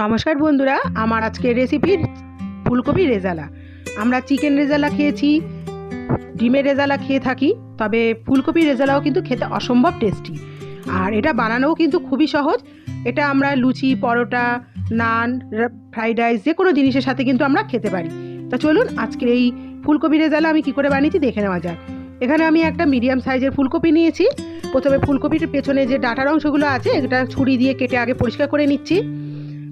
নমস্কার বন্ধুরা, আমার আজকের রেসিপি ফুলকপি রেজালা। আমরা চিকেন রেজালা খেয়েছি, ডিমের রেজালা খেয়ে থাকি, তবে ফুলকপি রেজালাও কিন্তু খেতে অসম্ভব টেস্টি আর এটা বানানোও কিন্তু খুবই সহজ। এটা আমরা লুচি, পরোটা, নান ফ্রাইড রাইস যে কোনো জিনিসের সাথে কিন্তু আমরা খেতে পারি। তা চলুন, আজকের এই ফুলকপি রেজালা আমি কি করে বানিয়েছি দেখে নেওয়া যাক। এখানে আমি একটা মিডিয়াম সাইজের ফুলকপি নিয়েছি। প্রথমে ফুলকপির পেছনে যে ডাটার অংশগুলো আছে, এটা ছুরি দিয়ে কেটে আগে পরিষ্কার করে নিচ্ছি।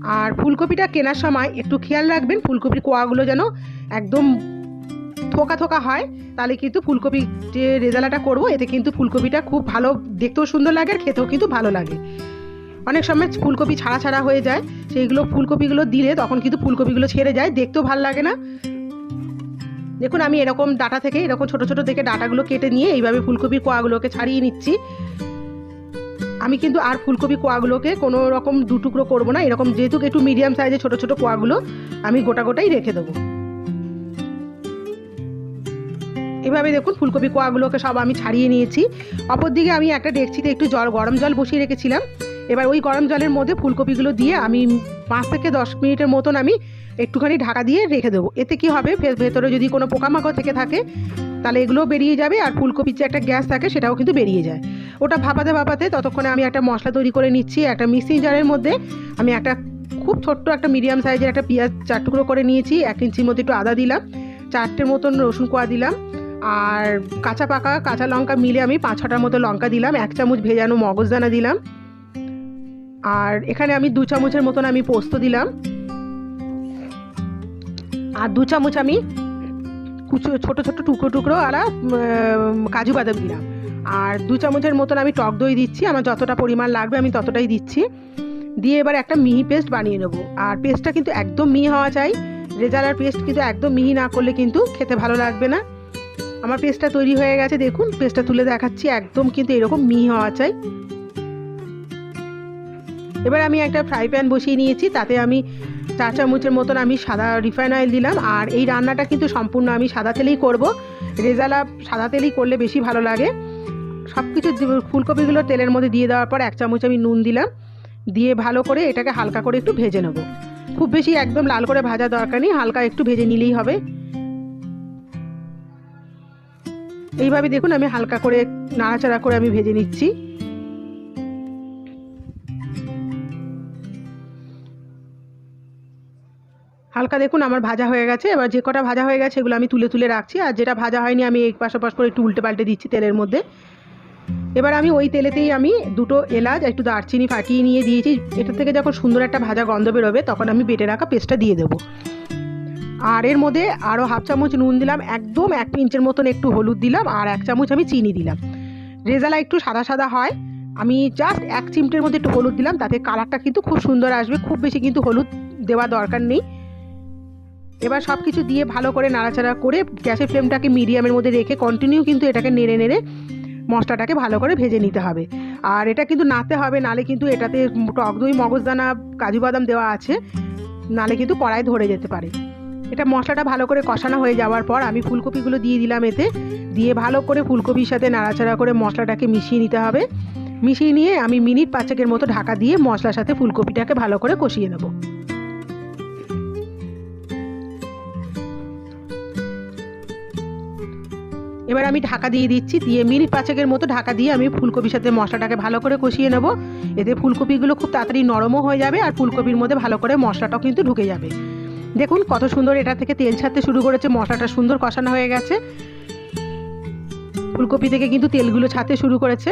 আর ফুলকপিটা কেনার সময় একটু খেয়াল রাখবেন, ফুলকপির কোয়াগুলো যেন একদম থোকা থোকা হয়, তাহলে কিন্তু ফুলকপি যে রেজালাটা করব, এতে কিন্তু ফুলকপিটা খুব ভালো, দেখতেও সুন্দর লাগে আর খেতেও কিন্তু ভালো লাগে। অনেক সময় ফুলকপি ছাড়া ছাড়া হয়ে যায়, সেইগুলো ফুলকপিগুলো দিলে তখন কিন্তু ফুলকপিগুলো ছেড়ে যায়, দেখতেও ভালো লাগে না। দেখুন, আমি এরকম ডাটা থেকে, এরকম ছোট ছোট থেকে ডাটাগুলো কেটে নিয়ে এইভাবে ফুলকপির কোয়াগুলোকে ছাড়িয়ে নিচ্ছি। আমি কিন্তু আর ফুলকপি কোয়াগুলোকে কোনো রকম দু টুকরো করব না। এরকম যেহেতু একটু মিডিয়াম সাইজে ছোট ছোট কোয়াগুলো, আমি গোটা গোটাই রেখে দেবো। এভাবে দেখুন ফুলকপি কোয়াগুলোকে সব আমি ছাড়িয়ে নিয়েছি। অপরদিকে আমি একটা ডেকচিতে একটু জল, গরম জল বসিয়ে রেখেছিলাম। এবার ওই গরম জলের মধ্যে ফুলকপিগুলো দিয়ে আমি পাঁচ থেকে দশ মিনিটের মতন আমি একটুখানি ঢাকা দিয়ে রেখে দেবো। এতে কি হবে? ভেতরে যদি কোনো পোকামাকড় থেকে থাকে, তাহলে এগুলোও বেরিয়ে যাবে। আর ফুলকপির যে একটা গ্যাস থাকে, সেটাও কিন্তু বেরিয়ে যায়। ওটা ভাপাতে ভাপাতে ততক্ষণে আমি একটা মশলা তৈরি করে নিচ্ছি, একটা মিক্সিং জারের মধ্যে। আমি একটা খুব ছোট্ট একটা মিডিয়াম সাইজের একটা পেঁয়াজ চার টুকরো করে নিয়েছি, এক ইঞ্চির মধ্যে একটু আদা দিলাম, চারটের মতন রসুন কোয়া দিলাম, আর কাঁচা পাকা কাঁচা লঙ্কা মিলে আমি পাঁচ ছটার মতো লঙ্কা দিলাম, এক চামচ ভেজানো মগজদানা দিলাম, আর এখানে আমি দু চামচের মতন আমি পোস্ত দিলাম, আর দু চামচ আমি কুচো ছোটো ছোটো টুকরো টুকরো আর কাজু বাদাম দিলাম। আর দু চামচের মতন আমি টক দই দিচ্ছি। আমার যতটা পরিমাণ লাগবে আমি ততটাই দিচ্ছি। দিয়ে এবার একটা মিহি পেস্ট বানিয়ে নেব। আর পেস্টটা কিন্তু একদম মিহি হওয়া চাই। রেজালার পেস্ট কিন্তু একদম মিহি না করলে কিন্তু খেতে ভালো লাগবে না। আমার পেস্টটা তৈরি হয়ে গেছে, দেখুন। পেস্টটা তুলে দেখাচ্ছি, একদম কিন্তু এরকম মিহি হওয়া চাই। এবার আমি একটা ফ্রাই প্যান বসিয়ে নিয়েছি, তাতে আমি চার চামচের মতন আমি সাদা রিফাইন অয়েল দিলাম। আর এই রান্নাটা কিন্তু সম্পূর্ণ আমি সাদা তেলেই করব। রেজালা সাদা তেলেই করলে বেশি ভালো লাগে। সব কিছু ফুলকপিগুলো তেলের মধ্যে দিয়ে দেওয়ার পর এক চামচ আমি নুন দিলাম। দিয়ে ভালো করে এটাকে হালকা করে একটু ভেজে নেব। খুব বেশি একদম লাল করে ভাজা দরকার নেই, হালকা একটু ভেজে নিলেই হবে। এইভাবে দেখুন, আমি হালকা করে নাড়াচাড়া করে আমি ভেজে নিচ্ছি। হালকা দেখুন, আমার ভাজা হয়ে গেছে। এবার যে কটা ভাজা হয়ে গেছে, এগুলো আমি তুলে তুলে রাখছি। আর যেটা ভাজা হয়নি, আমি এক পাশ পাশ করে একটু উল্টে পাল্টে দিচ্ছি তেলের মধ্যে। এবার আমি ওই তেলেতেই আমি দুটো এলাচ, একটু দারচিনি ফাটিয়ে নিয়ে দিয়েছি। এটা থেকে যখন সুন্দর একটা ভাজা গন্ধ বেরোবে, তখন আমি বেটে রাখা পেস্টটা দিয়ে দেবো। আর এর মধ্যে আরও হাফ চামচ নুন দিলাম, একদম এক ইঞ্চের মতন একটু হলুদ দিলাম, আর এক চামচ আমি চিনি দিলাম। রেজালা একটু সাদা সাদা হয়। আমি জাস্ট এক চিমটের মধ্যে একটু হলুদ দিলাম, তাতে কালারটা কিন্তু খুব সুন্দর আসবে, খুব বেশি কিন্তু হলুদ দেওয়া দরকার নেই। এবার সব কিছু দিয়ে ভালো করে নাড়াচাড়া করে গ্যাসের ফ্লেমটাকে মিডিয়ামের মধ্যে রেখে কন্টিনিউ কিন্তু এটাকে নেড়ে নেড়ে মশলাটাকে ভালো করে ভেজে নিতে হবে। আর এটা কিন্তু নাতে হবে, নালে কিন্তু এটাতে টক দই, মগজদানা, কাজু বাদাম দেওয়া আছে, নালে কিন্তু কড়াই ধরে যেতে পারে। এটা মশলাটা ভালো করে কষানো হয়ে যাওয়ার পর আমি ফুলকপিগুলো দিয়ে দিলাম এতে। দিয়ে ভালো করে ফুলকপির সাথে নাড়াচাড়া করে মশলাটাকে মিশিয়ে নিতে হবে। মিশিয়ে নিয়ে আমি মিনিট পাঁচেকের মতো ঢাকা দিয়ে মশলার সাথে ফুলকপিটাকে ভালো করে কষিয়ে নেব। এবার আমি ঢাকা দিয়ে দিচ্ছি, দিয়ে মিনিট পাঁচেকের মতো ঢাকা দিয়ে আমি ফুলকপির সাথে মশলাটাকে ভালো করে কষিয়ে নেব। এতে ফুলকপিগুলো খুব তাড়াতাড়ি নরমও হয়ে যাবে আর ফুলকপির মধ্যে ভালো করে মশলাটাও কিন্তু ঢুকে যাবে। দেখুন কত সুন্দর এটা থেকে তেল ছাড়তে শুরু করেছে, মশলাটা সুন্দর কষানো হয়ে গেছে। ফুলকপি থেকে কিন্তু তেলগুলো ছাড়তে শুরু করেছে।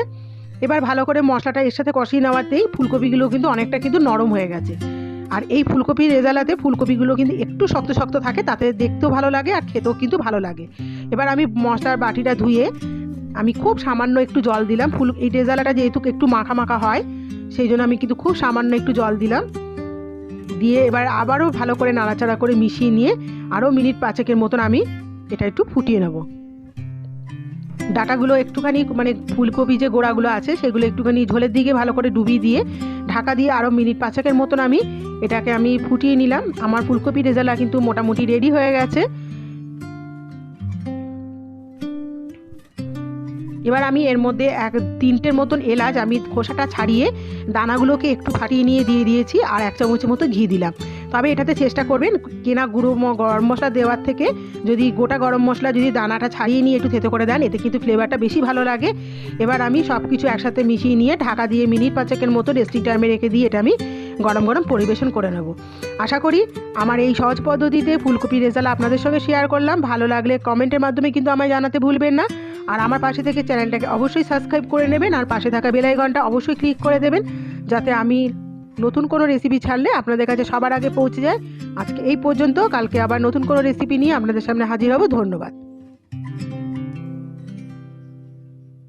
এবার ভালো করে মশলাটা এর সাথে কষিয়ে নেওয়াতেই ফুলকপিগুলো কিন্তু অনেকটা কিন্তু নরম হয়ে গেছে। আর এই ফুলকপির রেজালাতে ফুলকপিগুলো কিন্তু একটু শক্ত শক্ত থাকে, তাতে দেখতেও ভালো লাগে আর খেতেও কিন্তু ভালো লাগে। এবার আমি মশলার বাটিটা ধুয়ে আমি খুব সামান্য একটু জল দিলাম। ফুল এই রেজালাটা যেহেতু একটু মাখা মাখা হয়, সেই জন্য আমি কিন্তু খুব সামান্য একটু জল দিলাম। দিয়ে এবার আবারও ভালো করে নাড়াচাড়া করে মিশিয়ে নিয়ে আরও মিনিট পাঁচেকের মতন আমি এটা একটু ফুটিয়ে নেব। ডাটাগুলো একটুখানি মানে ফুলকপি যে গোড়াগুলো আছে, সেগুলো একটুখানি ঝোলের দিকে ভালো করে ডুবিয়ে দিয়ে, ঢাকা দিয়ে আরও মিনিট পাঁচেকের মতন আমি এটাকে আমি ফুটিয়ে নিলাম। আমার ফুলকপি রেজালা কিন্তু মোটামুটি রেডি হয়ে গেছে। এবার আমি এর মধ্যে এক তিনটের মতন এলাচ আমি খোসাটা ছাড়িয়ে দানাগুলোকে একটু ফাটিয়ে নিয়ে দিয়ে দিয়েছি আর এক চামচের মতো ঘি দিলাম। তবে এটাতে চেষ্টা করবেন কেনা গুঁড়ো গরম মশলা দেওয়ার থেকে যদি গোটা গরম মশলা যদি দানাটা ছাড়িয়ে নিয়ে একটু থেতো করে দেন, এতে কিন্তু ফ্লেভারটা বেশি ভালো লাগে। এবার আমি সব কিছু একসাথে মিশিয়ে নিয়ে ঢাকা দিয়ে মিনিট পাঁচেকের মতো রেস্টিং টাইমে রেখে দিয়ে এটা আমি গরম গরম পরিবেশন করে নেব। আশা করি আমার এই সহজ পদ্ধতিতে ফুলকপি রেজালা আপনাদের সঙ্গে শেয়ার করলাম। ভালো লাগলে কমেন্টের মাধ্যমে কিন্তু আমায় জানাতে ভুলবেন না। আর আমার পাশে থেকে চ্যানেলটাকে অবশ্যই সাবস্ক্রাইব করে নেবেন আর পাশে থাকা বেল আইকনটা অবশ্যই ক্লিক করে দেবেন, যাতে আমি নতুন কোনো রেসিপি ছাড়লে আপনাদের কাছে সবার আগে পৌঁছে যায়। আজকে এই পর্যন্ত, কালকে আবার নতুন কোনো রেসিপি নিয়ে আপনাদের সামনে হাজির হব। ধন্যবাদ।